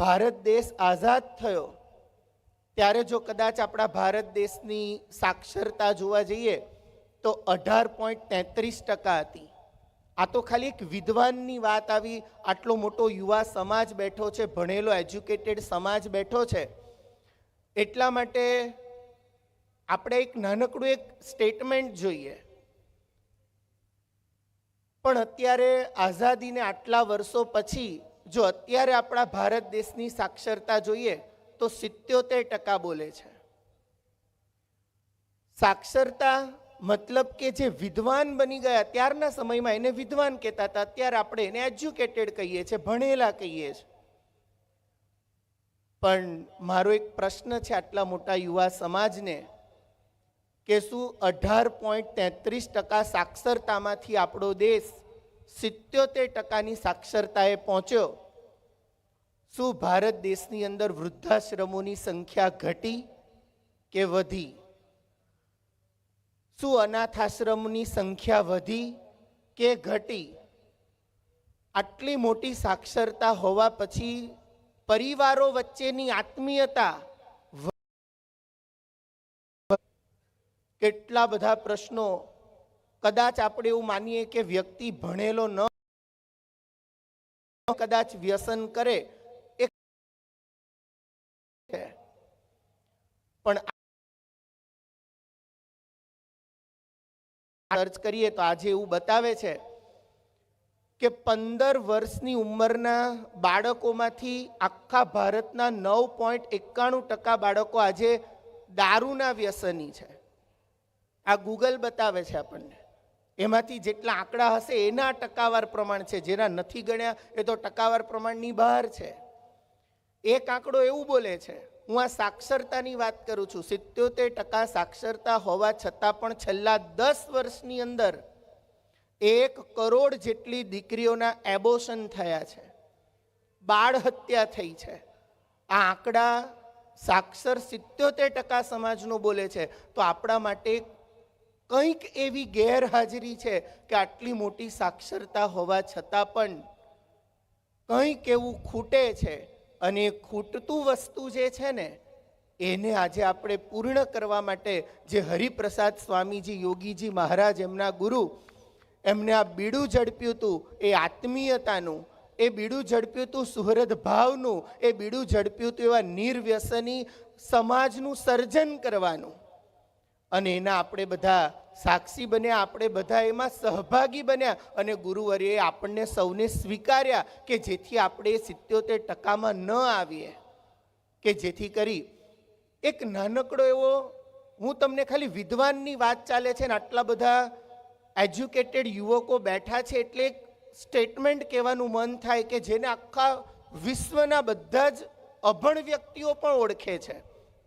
ભારત દેશ આઝાદ થયો, ત્યારે જો કદાચ આપણા ભારત દેશની સાક્ષરતા જોવા જઈએ, તો અઢાર પોઈન્ટ તેત્રીસ ટકા હતી. આ તો ખાલી એક વિદ્વાનની વાત આવી, આટલો મોટો યુવા સમાજ બેઠો છે, ભણેલો, એજ્યુકેટેડ સમાજ બેઠો છે. એટલા માટે આપણે એક નાનકડું એક સ્ટેટમેન્ટ જોઈએ. પણ અત્યારે આઝાદીને આટલા વર્ષો પછી જો અત્યારે આપણા ભારત દેશની સાક્ષરતા જોઈએ, તો સિત્યોતેર ટકા બોલે છે. સાક્ષરતા મતલબ કે જે વિદ્વાન બની ગયા ત્યારના સમયમાં એને વિદ્વાન કહેતા હતા, અત્યારે આપણે એને એજ્યુકેટેડ કહીએ છીએ, ભણેલા કહીએ છીએ. પણ મારો એક પ્રશ્ન છે આટલા મોટા યુવા સમાજને કે શું અઢાર પોઈન્ટ તેત્રીસ ટકા સાક્ષરતામાંથી આપણો દેશ સિત્યોતેર ટકાની સાક્ષરતાએ પહોંચ્યો. શું ભારત દેશની અંદર વૃદ્ધાશ્રમોની સંખ્યા ઘટી કે વધી? શું અનાથાશ્રમની સંખ્યા વધી કે ઘટી? આટલી મોટી સાક્ષરતા હોવા પછી પરિવારો વચ્ચેની આત્મીયતા કેટલા બધા પ્રશ્નો કદાચ આપણે એવું માનીએ કે વ્યક્તિ ભણેલો ન કદાચ વ્યસન કરે, એ. પણ સર્ચ કરીએ તો આજે એવું બતાવે છે કે પંદર વર્ષની ઉંમરના બાળકોમાંથી આખા ભારતના નવ પોઈન્ટ એકાણું ટકા બાળકો આજે દારૂના વ્યસની છે આ ગૂગલ બતાવે છે આપણને એમાંથી જેટલા આંકડા હશે, એના ટકાવાર પ્રમાણ છે. જેના નથી ગણ્યા, એ તો ટકાવાર પ્રમાણની બહાર છે. એક આંકડો એવું બોલે છે, હું આ સાક્ષરતાની વાત કરું છું. સિત્યોતેર ટકા સાક્ષરતા હોવા છતાં પણ છેલ્લા દસ વર્ષની અંદર એક કરોડ જેટલી દીકરીઓના એબોશન થયા છે. બાળ હત્યા થઈ છે. આ આંકડા સાક્ષર સિત્યોતેર ટકા સમાજનો બોલે છે. તો આપણા માટે કંઈક એવી ગેરહાજરી છે કે આટલી મોટી સાક્ષરતા હોવા છતાં પણ કંઈક એવું ખૂટે છે અને એ ખૂટતું વસ્તુ જે છે ને, એને આજે આપણે પૂર્ણ કરવા માટે જે હરિપ્રસાદ સ્વામીજી, યોગીજી મહારાજ એમના ગુરુ, એમને આ બીડું ઝડપ્યું હતું, એ આત્મીયતાનું, એ બીડું ઝડપ્યું હતું સુહૃદ ભાવનું, એ બીડું ઝડપ્યું હતું એવા નિર્વ્યસની સમાજનું સર્જન કરવાનું. અને એના આપણે બધા સાક્ષી બન્યા, આપણે બધા એમાં સહભાગી બન્યા અને ગુરુવર્યએ આપણને સૌને સ્વીકાર્યા કે જેથી આપણે સિત્યોતેર ટકામાં ન આવીએ. કે જેથી કરી એક નાનકડો એવો, હું તમને ખાલી વિદ્વાનની વાત ચાલે છે ને, આટલા બધા એજ્યુકેટેડ યુવકો બેઠા છે એટલે એક સ્ટેટમેન્ટ કહેવાનું મન થાય કે જેને આખા વિશ્વના બધા જ અભણ વ્યક્તિઓ પણ ઓળખે છે.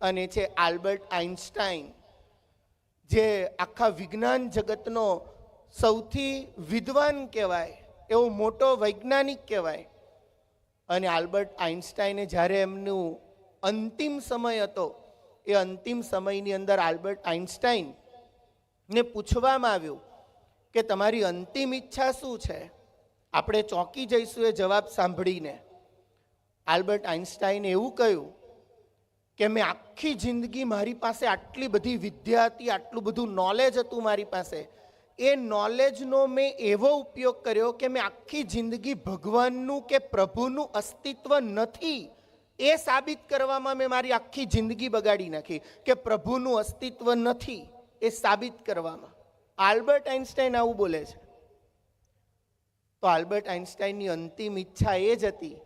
અને છે આલ્બર્ટ આઇન્સ્ટાઈન જે આખા વિજ્ઞાન જગતનો સૌથી વિદ્વાન કહેવાય, એવો મોટો વૈજ્ઞાનિક કહેવાય. અને આલ્બર્ટ આઇન્સ્ટાઈને જ્યારે એમનું અંતિમ સમય હતો, એ અંતિમ સમયની અંદર આલ્બર્ટ આઇન્સ્ટાઈન ને પૂછવામાં આવ્યું કે તમારી અંતિમ ઈચ્છા શું છે? આપણે ચોંકી જઈશું એ જવાબ સાંભળીને. આલ્બર્ટ આઇન્સ્ટાઈને એવું કહ્યું કે મેં આખી જિંદગી મારી પાસે આટલી બધી વિદ્યા હતી, આટલું બધું નોલેજ હતું મારી પાસે. એ નોલેજનો મેં એવો ઉપયોગ કર્યો કે મેં આખી જિંદગી ભગવાનનું કે પ્રભુનું અસ્તિત્વ નથી. એ સાબિત કરવામાં મેં મારી આખી જિંદગી બગાડી નાખી કે પ્રભુનું અસ્તિત્વ નથી એ સાબિત કરવામાં. આલ્બર્ટ આઇન્સ્ટાઈન આવું બોલે છે. તો આલ્બર્ટ આઇન્સ્ટાઈનની અંતિમ ઈચ્છા એ જ હતી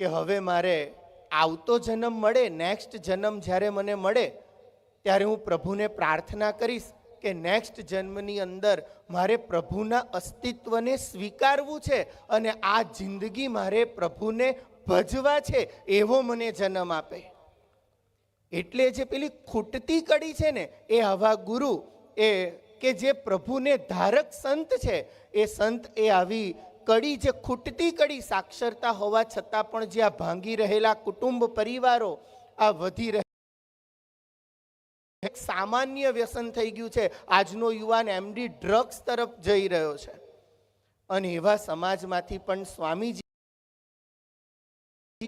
કે હવે મારે આવતો જન્મ મળે નેક્સ્ટ જન્મ જ્યારે મને મળે, ત્યારે હું પ્રભુને પ્રાર્થના કરીશ કે નેક્સ્ટ જન્મની અંદર મારે પ્રભુના અસ્તિત્વને સ્વીકારવું છે અને આ જિંદગી મારે પ્રભુને ભજવા છે, એવો મને જન્મ આપે. એટલે જે પેલી ખૂટતી કડી છે ને, એ આવા ગુરુ, એ કે જે પ્રભુને ધારક સંત છે, એ સંત એ આવી કડી જે ખૂટતી કડી સાક્ષરતા હોવા છતાં પણ જે આ ભાંગી રહેલા કુટુંબ પરિવારો આ વધી રહે સામાન્ય વ્યસન થઈ ગયું છે. આજનો યુવાન એમડી ડ્રગ્સ તરફ જઈ રહ્યો છે. અને એવા સમાજમાંથી પણ સ્વામીજી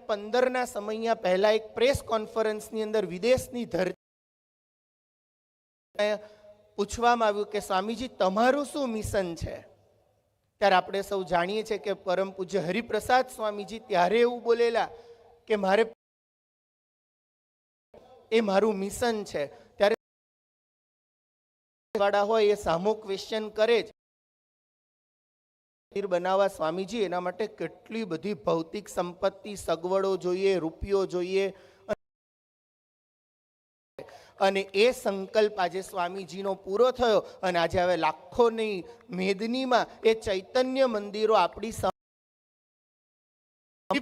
પંદરના સમયના પહેલા એક પ્રેસ કોન્ફરન્સની અંદર વિદેશની ધરતી પૂછવામાં આવ્યું કે સ્વામીજી, તમારું શું મિશન છે? ત્યારે આપણે સૌ જાણીએ છીએ કે પરમ પૂજ્ય હરિપ્રસાદ સ્વામીજી ત્યારે એવું બોલેલા કે મારે એ મારું મિશન છે. ત્યારે વાળા હોય એ સામો ક્વેશ્ચન કરે જ. મંદિર બનાવવા સ્વામીજી એના માટે કેટલી બધી ભૌતિક સંપત્તિ, સગવડો જોઈએ, રૂપિયો જોઈએ અને એ સંકલ્પ આજે સ્વામીજીનો પૂરો થયો અને આજે હવે લાખોની મેદનીમાં એ ચૈતન્ય મંદિરો આપણી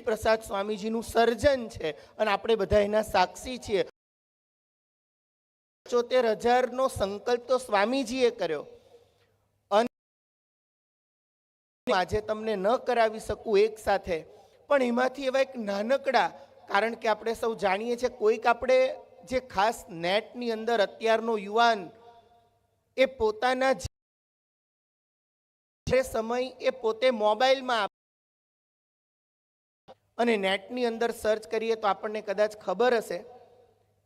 પ્રસાદ સ્વામીજીનું સર્જન છે અને આપણે બધા એના સાક્ષી છીએ. ચોતેર હજારનો સંકલ્પ તો સ્વામીજીએ કર્યો. અને આજે તમને ન કરાવી શકું એક સાથે, પણ એમાંથી એવા એક નાનકડા, કારણ કે આપણે સૌ જાણીએ છીએ કોઈક આપણે જે ખાસ નેટની અંદર અત્યારનો યુવાન એ પોતાના સમય એ પોતે મોબાઈલમાં અને નેટની અંદર સર્ચ કરીએ તો આપણને કદાચ ખબર હશે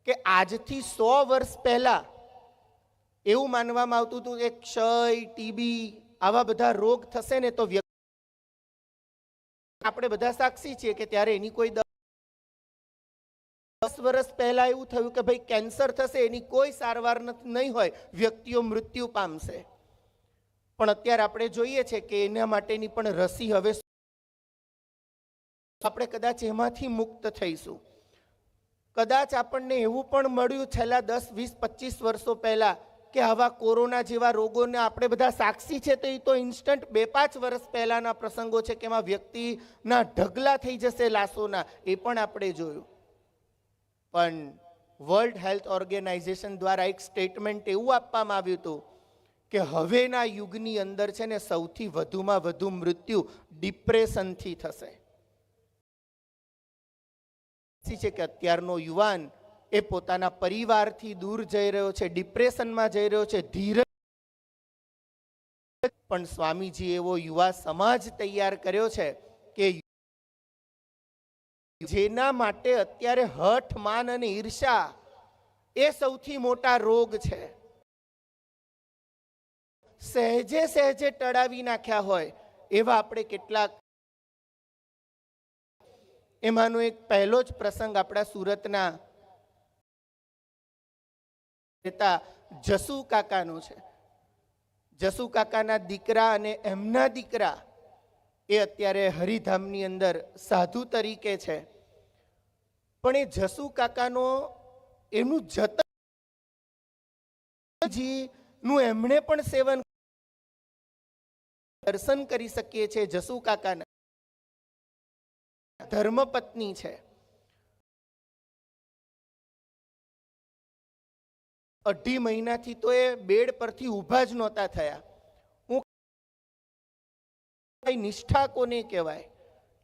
કે આજથી સો વર્ષ પહેલા એવું માનવામાં આવતું હતું કે ક્ષય, ટીબી આવા બધા રોગ થશે ને તો આપણે બધા સાક્ષી છીએ કે ત્યારે એની કોઈ દસ વર્ષ પહેલા એવું થયું કે ભાઈ કેન્સર થશે, એની કોઈ સારવાર નહીં હોય, વ્યક્તિઓ મૃત્યુ પામશે. પણ અત્યારે આપણે જોઈએ છે કે એના માટેની પણ રસી હવે આપણે કદાચ એમાંથી મુક્ત થઈશું. કદાચ આપણને એવું પણ મળ્યું છેલ્લા દસ, વીસ, પચીસ વર્ષો પહેલા કે આવા કોરોના જેવા રોગોને આપણે બધા સાક્ષી છે તો એ તો ઇન્સ્ટન્ટ બે, પાંચ વર્ષ પહેલાના પ્રસંગો છે કે એમાં વ્યક્તિના ઢગલા થઈ જશે લાશોના, એ પણ આપણે જોયું. પણ વર્લ્ડ હેલ્થ ઓર્ગેનાઇઝેશન દ્વારા એક સ્ટેટમેન્ટ એવું આપવામાં આવ્યું હતું કે હવેના યુગની અંદર છે ને સૌથી વધુમાં વધુ મૃત્યુ ડિપ્રેશનથી થશે. છે કે અત્યારનો યુવાન એ પોતાના પરિવારથી દૂર જઈ રહ્યો છે, ડિપ્રેશનમાં જઈ રહ્યો છે, ધીરજ પણ સ્વામીજી એવો યુવા સમાજ તૈયાર કર્યો છે કે જેના માટે અત્યારે હઠ, માન અને ઈર્ષા એ સૌથી મોટા રોગ છે. સહેજે સહેજે ટળાવી નાખ્યા હોય એવા આપણે કેટલાક એમાંનો એક પહેલો જ પ્રસંગ આપણા સુરતના નેતા જસુ કાકાનો છે. જસુ કાકાના દીકરા અને એમના દીકરા એ અત્યારે હરિધામની અંદર સાધુ તરીકે છે. પણ એ જસુ કાકાનો એનું જતનનું એમણે પણ સેવન દર્શન કરી શકીએ છીએ જસુ કાકાના. ધર્મપત્ની છે. અઢી મહિનાથી તો એ બેડ પરથી ઊભા જ નહોતા થયા. નિષ્ઠા કોને કહેવાય?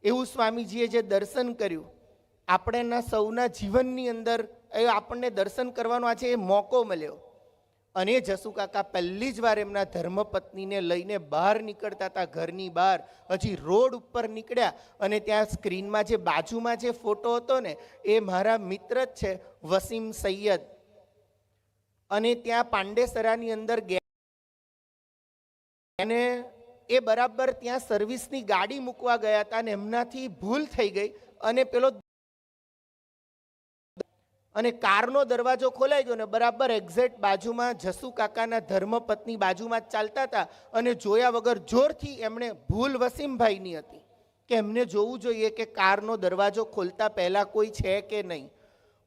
એવું સ્વામીજીએ જે દર્શન કર્યું, આપણેના સૌના જીવનની અંદર એ આપણને દર્શન કરવાનો આજે એ મોકો મળ્યો. અને જસુકાકા પહેલી જ વાર એમના ધર્મપત્નીને લઈને બહાર નીકળતા હતા, ઘરની બહાર. હજી રોડ ઉપર નીકળ્યા અને ત્યાં સ્ક્રીનમાં જે બાજુમાં જે ફોટો હતો ને, એ મારા મિત્ર જ છે, વસીમ સૈયદ. અને ત્યાં પાંડેસરાની અંદર ગયા અને એ બરાબર ત્યાં સર્વિસની ગાડી મૂકવા ગયા હતા અને એમનાથી ભૂલ થઈ ગઈ અને પેલો અને કારનો દરવાજો ખોલાઈ ગયો ને બરાબર એક્ઝેક્ટ બાજુમાં જસુ કાકાના ધર્મપત્ની બાજુમાં જ ચાલતા હતા અને જોયા વગર જોરથી એમણે ભૂલ વસીમભાઈની હતી કે એમને જોવું જોઈએ કે કારનો દરવાજો ખોલતા પહેલા કોઈ છે કે નહીં.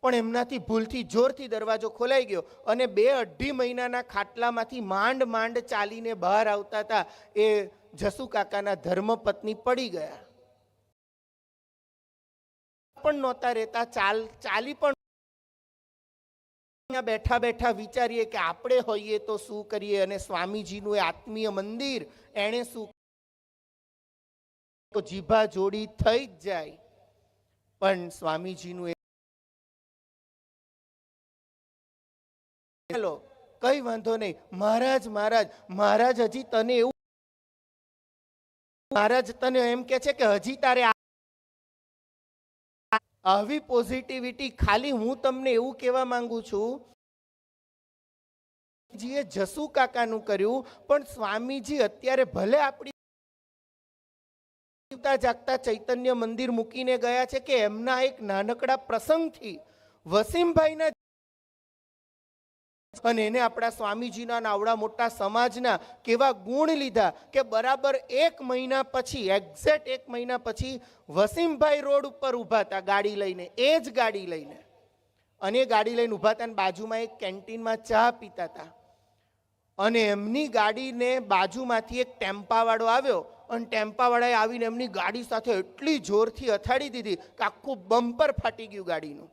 પણ એમનાથી ભૂલથી જોરથી દરવાજો ખોલાઈ ગયો અને બે અઢી મહિનાના ખાટલામાંથી માંડ માંડ ચાલીને બહાર આવતા હતા. એ જસુ કાકાના ધર્મપત્ની પડી ગયા. પણ નહોતા રહેતા. ચાલ, ચાલી પણ બેઠા બેઠા વિચારીએ કે આપણે હોઈએ તો શું કરીએ? અને સ્વામીજીનું એ આત્મીય મંદિર, એણે શું તો જીભા જોડી થઈ જ જાય. પણ સ્વામીજીનું હેલો, કઈ વાંધો નહીં. મહારાજ મહારાજ મહારાજ, હજી તને એવું મહારાજ તને એમ કે છે કે હજી તારે આવી પોઝિટિવિટી ખાલી હું તમને એવું કહેવા માંગુ છું, જીએ જસુ કાકાનું કર્યું, પણ સ્વામીજી અત્યારે ભલે આપણી જાગતા ચૈતન્ય મંદિર મૂકીને ગયા છે કે એમના એક નાનકડા પ્રસંગથી વસીમભાઈના અને એને આપણા સ્વામીજીના આવડા મોટા સમાજના કેવા ગુણ લીધા કે બરાબર એક મહિના પછી એક્ઝેક્ટ એક મહિના પછી વસીમભાઈ રોડ ઉપર ઊભા હતા ગાડી લઈને, એ જ ગાડી લઈને. અને એ ગાડી લઈને ઊભા હતા બાજુમાં એક કેન્ટીનમાં ચા પીતા હતા. અને એમની ગાડીને બાજુમાંથી એક ટેમ્પાવાળો આવ્યો અને ટેમ્પાવાળાએ આવીને એમની ગાડી સાથે એટલી જોરથી અથાડી દીધી કે આખું બમ્પર ફાટી ગયું ગાડીનું.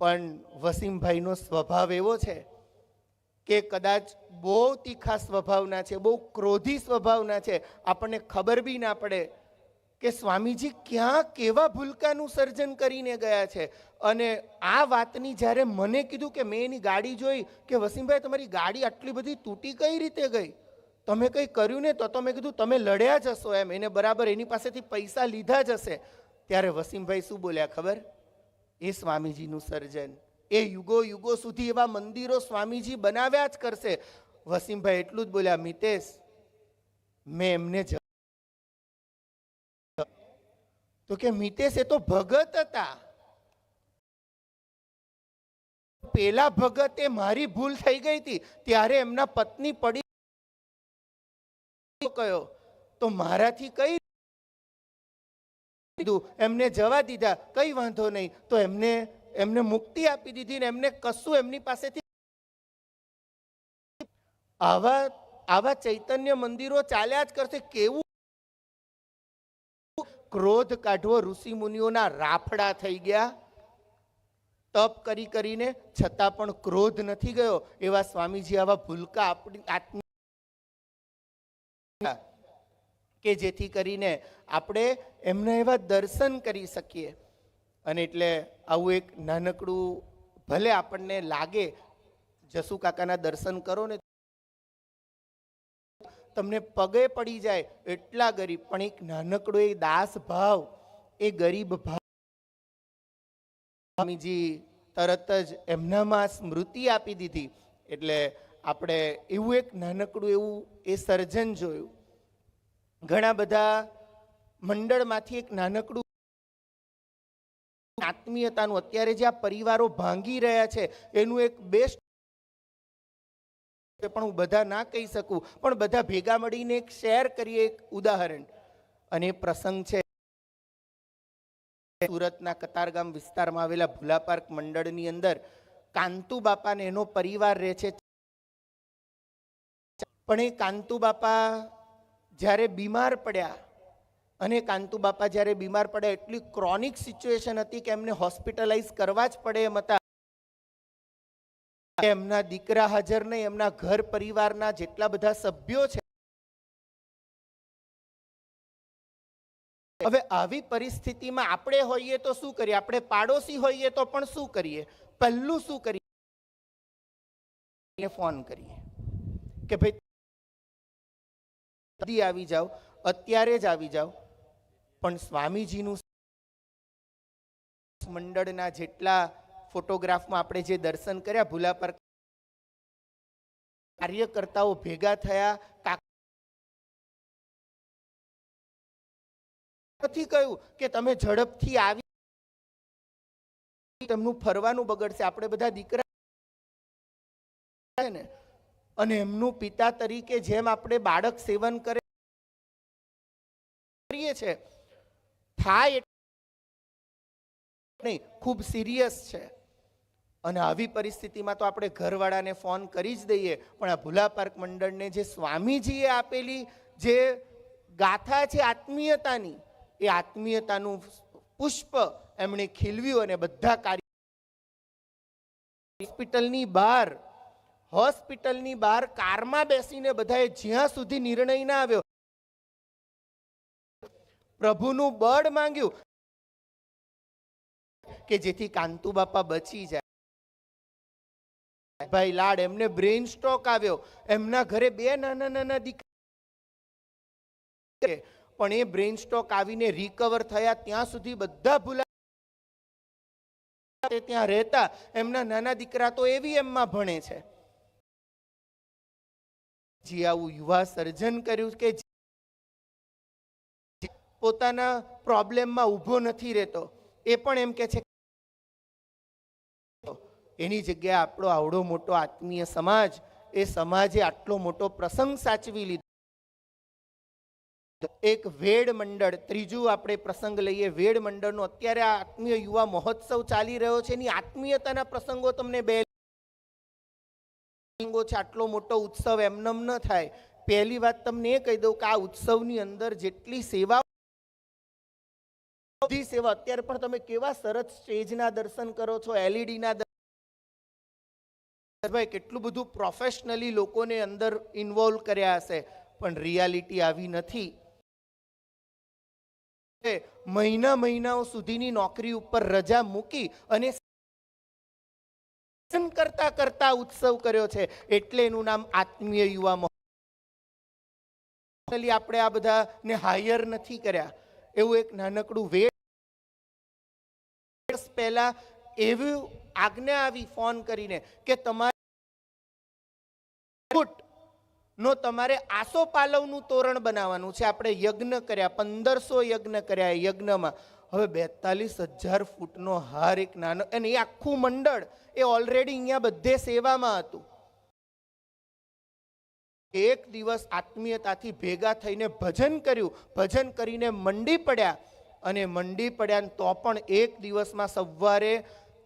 પણ વસીમભાઈનો સ્વભાવ એવો છે કે કદાચ બહુ તીખા સ્વભાવના છે, બહુ ક્રોધી સ્વભાવના છે, આપણને ખબર બી ના પડે કે સ્વામીજી ક્યાં કેવા ભૂલકાનું સર્જન કરીને ગયા છે. અને આ વાતની જ્યારે મને કીધું કે મેં એની ગાડી જોઈ કે વસીમભાઈ તમારી ગાડી આટલી બધી તૂટી કઈ રીતે ગઈ? તમે કંઈ કર્યું ને તો તો મેં કીધું તમે લડ્યા જ હશો એમ. એને બરાબર એની પાસેથી પૈસા લીધા જ હશે. ત્યારે વસીમભાઈ શું બોલ્યા ખબર? એ સ્વામીજીનું સર્જન. એ યુગો યુગો સુધી એવા મંદિરો સ્વામીજી બનાવ્યા જ કરશે. વસીમભાઈ એટલું જ બોલ્યા, મિતેશ, મેં એમને તો કે મિતેશ એ તો ભગત હતા. પેલા ભગત એ મારી ભૂલ થઈ ગઈ હતી. ત્યારે એમના પત્ની પડી કયો તો મારાથી કઈ કીધું, એમને જવા દીધા, કઈ વાંધો નહીં. તો એમને એમને મુક્તિ આપી દીધી ને એમને કશું એમની પાસેથી આવા આવા ચૈતન્ય મંદિરો ચાલ્યા જ કરશે. કેવું ક્રોધ કાઢવો ઋષિ મુનિઓના રાફડા થઈ ગયા. તપ કરી કરીને છતાં પણ ક્રોધ નથી ગયો. એવા સ્વામીજી આવા ભૂલકા આપણી આત્મ કે જેથી કરીને આપણે એમના એવા દર્શન કરી શકીએ. અને એટલે આવું એક નાનકડું ભલે આપણને લાગે, જસુ કાકાના દર્શન કરો ને તમને પગે પડી જાય એટલા ગરીબ, પણ એક નાનકડો એ દાસ ભાવ, એ ગરીબ ભાવ સ્વામીજી તરત જ એમનામાં સ્મૃતિ આપી દીધી. એટલે આપણે એવું એક નાનકડું એવું એ સર્જન જોયું. ઘણા બધા મંડળમાંથી એક નાનકડું આત્મીયતાનું અત્યારે જે આ પરિવારો ભાંગી રહ્યા છે, એનું એક બેસ્ટ પણ હું બધા ના કહી શકું. પણ બધા ભેગા મળીને એક શેર કરીએ એક ઉદાહરણ. અને પ્રસંગ છે, સુરતના કતારગામ વિસ્તારમાં આવેલા ભુલા પાર્ક મંડળની અંદર કાંતુ બાપા ને એનો પરિવાર રહે છે. પણ એ કાંતુ બાપા જ્યારે બીમાર પડ્યા અને કાંતુ બાપા જ્યારે બીમાર પડ્યા, એટલી ક્રોનિક સિચ્યુએશન હતી કે એમને હોસ્પિટલાઇઝ કરવા જ પડે એમ હતા. એમના દીકરા હાજર નહીં, એમના ઘર પરિવારના જેટલા બધા સભ્યો છે. હવે આવી પરિસ્થિતિમાં આપણે હોઈએ તો શું કરીએ? આપણે પાડોશી હોઈએ તો પણ શું કરીએ? પહેલું શું કરીએ? ફોન કરીએ કે ભાઈ જલ્દી આવી જાઓ, અત્યારે જ આવી જાઓ. પણ સ્વામીજીનું મંડળના જેટલા ફોટોગ્રાફમાં આપણે જે દર્શન કર્યા, ભૂલા પર કાર્યકર્તાઓ ભેગા થયા નથી કહ્યું કે તમે ઝડપથી આવી તમનું ફરવાનું બગડશે. આપણે બધા દીકરા ને અને એમનું પિતા તરીકે જેમ આપણે બાળક સેવન કરે કરીએ છે, થાય નહીં ખૂબ સિરિયસ છે. અને આવી પરિસ્થિતિમાં તો આપણે ઘરવાળાને ફોન કરી જ દઈએ, પણ આ ભૂલા પાર્ક મંડળને જે સ્વામીજીએ આપેલી જે ગાથા છે આત્મીયતાની, એ આત્મીયતાનું પુષ્પ એમણે ખીલવ્યું અને બધા કાર્ય હોસ્પિટલની બહાર હોસ્પિટલની બહાર કારમાં બેસીને બધાએ જ્યાં સુધી નિર્ણય ના આવ્યો, પ્રભુનું બળ માંગ્યું કે જેથી કાંતુ બાપા બચી જાય. ભાઈ લાડ, એમને બ્રેઇન સ્ટ્રોક આવ્યો. એમના ઘરે બે નાના નાના દીકરા પણ એ બ્રેઇન સ્ટ્રોક આવીને રિકવર થયા. ત્યાં સુધી બધા ભૂલા ત્યાં રહેતા. એમના નાના દીકરા તો એવી એમમાં ભણે છે. જે આવું યુવા સર્જન કર્યું કે પોતાના પ્રોબ્લેમમાં ઊભો નથી રહેતો, એ પણ એમ કે છે એની જગ્યાએ આપણો આવડો મોટો આત્મીય સમાજ, એ સમાજે આટલો મોટો પ્રસંગ સાચવી લીધો. એક વેડ મંડળ, ત્રીજું આપણે પ્રસંગ લઈએ વેડ મંડળનો અત્યારે આ આત્મીય યુવા મહોત્સવ ચાલી રહ્યો છે, એની આત્મીયતાના પ્રસંગો તમને બે પ્રસંગો છે, આટલો મોટો ઉત્સવ એમનેમ ન થાય. પહેલી વાત તમને એ કહી દઉં કે આ ઉત્સવની અંદર જેટલી સેવા સેવા, અત્યારે પણ તમે કેવા સરસ સ્ટેજના દર્શન કરો છો, એલઈડીના ભાઈ, કેટલું બધું પ્રોફેશનલી લોકોને અંદર ઇન્વોલ્વ કર્યા હશે. પણ રિયાલિટી આવી નથી. મહિના મહિનાઓ સુધીની નોકરી ઉપર રજા મૂકી અને દર્શન કરતા કરતા ઉત્સવ કર્યો છે. એટલે એનું નામ આત્મીય યુવા મહોત્સવ. આપણે આ બધાને હાયર નથી કર્યા. એવું એક નાનકડું વેટ પહેલા એવી આજ્ઞા આવી ફોન કરીને કે તમારે નો તમારે આસો પાલવનું તોરણ બનાવવાનું છે. આપણે યજ્ઞ કર્યા, પંદરસો યજ્ઞ કર્યા યજ્ઞમાં. હવે બેતાલીસ હજાર ફૂટનો હાર એક નાનો અને એ આખું મંડળ એ ઓલરેડી અહીંયા બધે સેવામાં હતું. એક દિવસ આત્મીયતાથી ભેગા થઈને ભજન કર્યું. ભજન કરીને મંડી પડ્યા. અને મંડી પડ્યા તો પણ એક દિવસમાં સવારે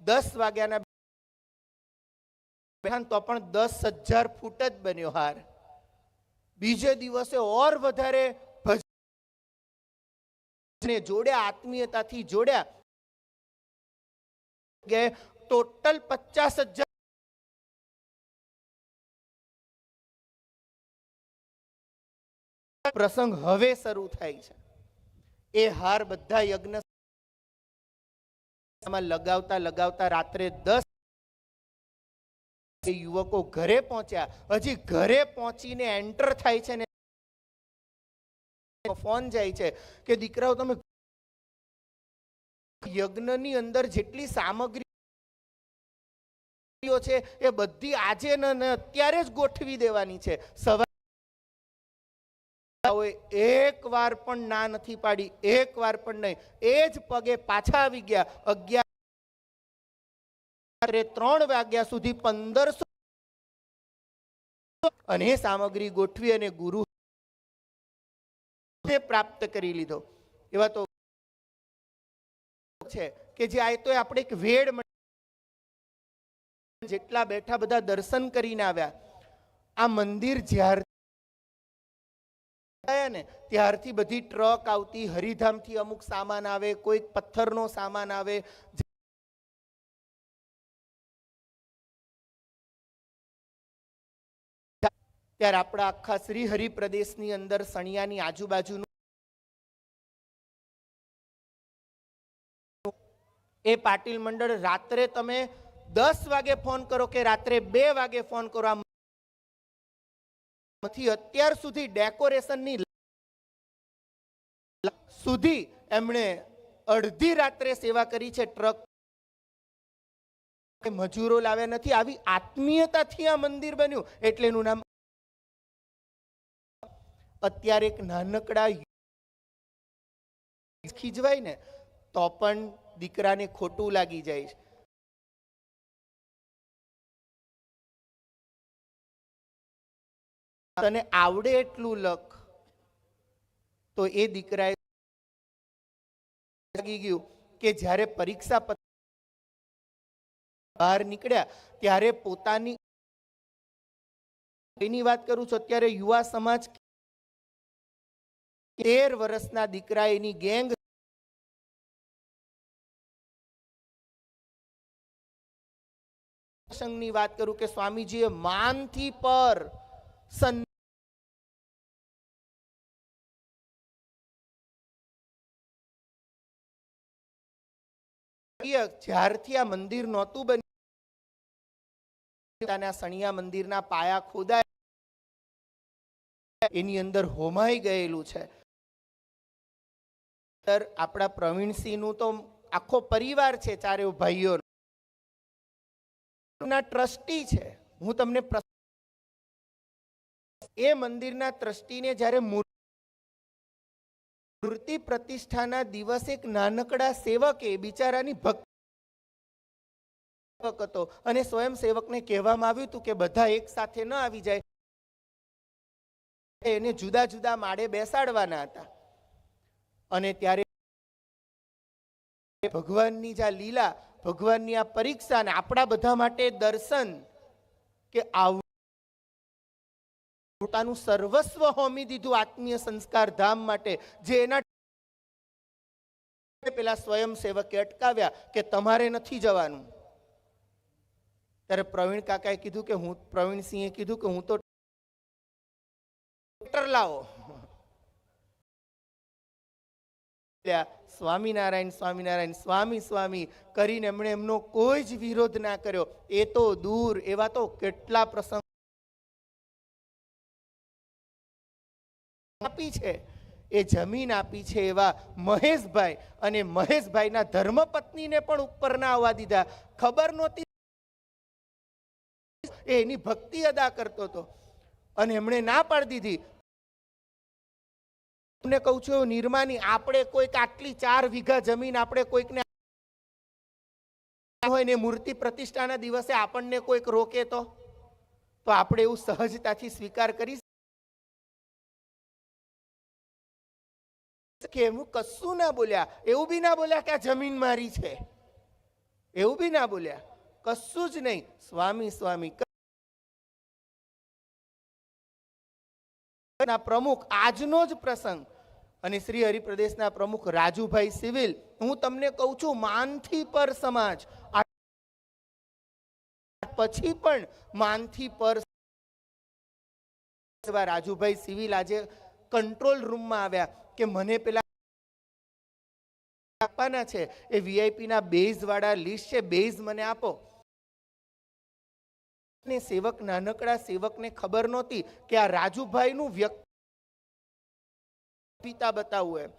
દસ વાગ્યાના બેઠા ને તો પણ દસ હજાર ફૂટ જ બન્યો હાર. બીજે દિવસે ઓર વધારે ભજન જોડ્યા, આત્મીયતાથી જોડ્યા. કે ટોટલ પચાસ હજાર પ્રસંગ હવે શરૂ થાય છે. એ હાર બધા યજ્ઞ લગાવતા લગાવતા રાત્રે દસ યુવકો ઘરે પહોંચ્યા. હજી ઘરે પહોંચીને એન્ટર થાય છે ને ફોન જાય છે કે દીકરાઓ, તમે યજ્ઞની અંદર જેટલી સામગ્રી છે એ બધી આજે ને અત્યારે જ ગોઠવી દેવાની છે. સવારે એક વાર પણ ના નથી પાડી, એક વાર પણ નહીં. એ જ પગે પાછા આવી ગયા. અગિયાર ત્રણ વાગ્યા સુધી પંદરસો અને સામગ્રી ગોઠવી અને ગુરુ પ્રાપ્ત કરી લીધો. એવા તો છે કે જે આ તો આપણે એક વેડ જેટલા બેઠા બધા દર્શન કરીને આવ્યા. આ મંદિર જ્યાર ને ત્યારથી બધી ટ્રક આવતી, હરિધામથી અમુક સામાન આવે, કોઈક પથ્થરનો સામાન આવે ત્યારે આપણા આખા શ્રી હરિ પ્રદેશની અંદર સણિયાની આજુબાજુનું એ પાટીલ મંડળ રાત્રે તમે દસ વાગે ફોન કરો કે રાત્રે બે વાગે ફોન કરો અત્યાર સુધી ડેકોરેશનની સુધી એમણે અડધી રાત્રે સેવા કરી છે ટ્રક મજૂરો લાવ્યા નથી. આવી આત્મીયતાથી આ મંદિર બન્યું. એટલે એનું નામ અત્યારે એક નાનકડા ખીજવાય ને, તો પણ દીકરાને ખોટું લાગી જાય છે. તને આવડે એટલું લખ, તો એ દીકરાએ લાગી ગયું કે જ્યારે પરીક્ષા બહાર નીકળ્યા, ત્યારે પોતાની, એની વાત કરું છું, અત્યારે યુવા સમાજ તેર વર્ષના દીકરા એની ગેંગ સંઘની વાત કરું કે સ્વામીજીએ માનથી પર સન્ જ્યારથી આ મંદિર નહોતું બન્યું સણિયા મંદિરના પાયા ખોદાય, એની અંદર હોમાઈ ગયેલું છે. અંદર આપણા પ્રવીણસિંહનું તો આખો પરિવાર છે ચારે ભાઈઓ મંદિરના ટ્રસ્ટી છે. હું તમને એ મંદિરના ટ્રસ્ટીને જ્યારે મૂર્તિ પ્રતિષ્ઠાના દિવસે એક નાનકડા સેવકે, બિચારાની ભક્તિ હતો. અને સ્વયં સેવકને કહેવામાં આવ્યું હતું કે બધા એક સાથે ન આવી જાય. એને જુદા જુદા માળે બેસાડવાના હતા. અને ત્યારે ભગવાનની જે લીલા, ભગવાનની આ પરીક્ષા ને આપણા બધા માટે દર્શન કે પોતાનું સર્વસ્વ હોમી દીધું આત્મીય સંસ્કાર ધામ માટે, જે એના પેલા સ્વયં સેવકે અટકાવ્યા કે તમારે નથી જવાનું. ત્યારે પ્રવીણ કાકાએ કીધું કે હું, પ્રવીણસિંહે કીધું કે હું તો લાવો. ત્યાં સ્વામિનારાયણ સ્વામિનારાયણ, સ્વામી સ્વામી કરીને એમણે એમનો કોઈ જ વિરોધ ના કર્યો. એ તો દૂર, એવા તો કેટલા પ્રસંગ આપી છે. એ જમીન આપી છે એવા મહેશભાઈ અને મહેશભાઈના ધર્મપત્નીને પણ ઉપર ના આવવા દીધા. ખબર નહોતી એની ભક્તિ અદા કરતો હતો. અને એમણે ના પાડી દીધી. તમને કહું છું નિર્માની આપણે કોઈક આટલી ચાર વીઘા જમીન આપણે કોઈકને હોય ને મૂર્તિ પ્રતિષ્ઠાના દિવસે આપણને કોઈક રોકે તો? તો આપણે એવું સહજતાથી સ્વીકાર કરી કે હું કશું ના બોલ્યા. એવું બી ના બોલ્યા કે આ જમીન મારી છે. એવું બી ના બોલ્યા. કશું જ નહીં. સ્વામી સ્વામી ના પ્રમુખ આજનો જ પ્રસંગ. અને શ્રી હરિપ્રદેશના પ્રમુખ રાજુભાઈ સિવિલ, હું તમને કહું છું, માનથી પર સમાજ. પછી પણ માનથી પર રાજુભાઈ સિવિલ આજે કંટ્રોલ રૂમમાં આવ્યા કે મને પેલા આપવાના છે. એ વીઆઈપી ના બેઝ વાળા લિસ્ટ છે, બેઝ મને આપો. ને સેવક નાનકડા સેવકને ખબર નહોતી કે આ રાજુભાઈનું વ્યક્તિ પિતા બતાવવું એમ.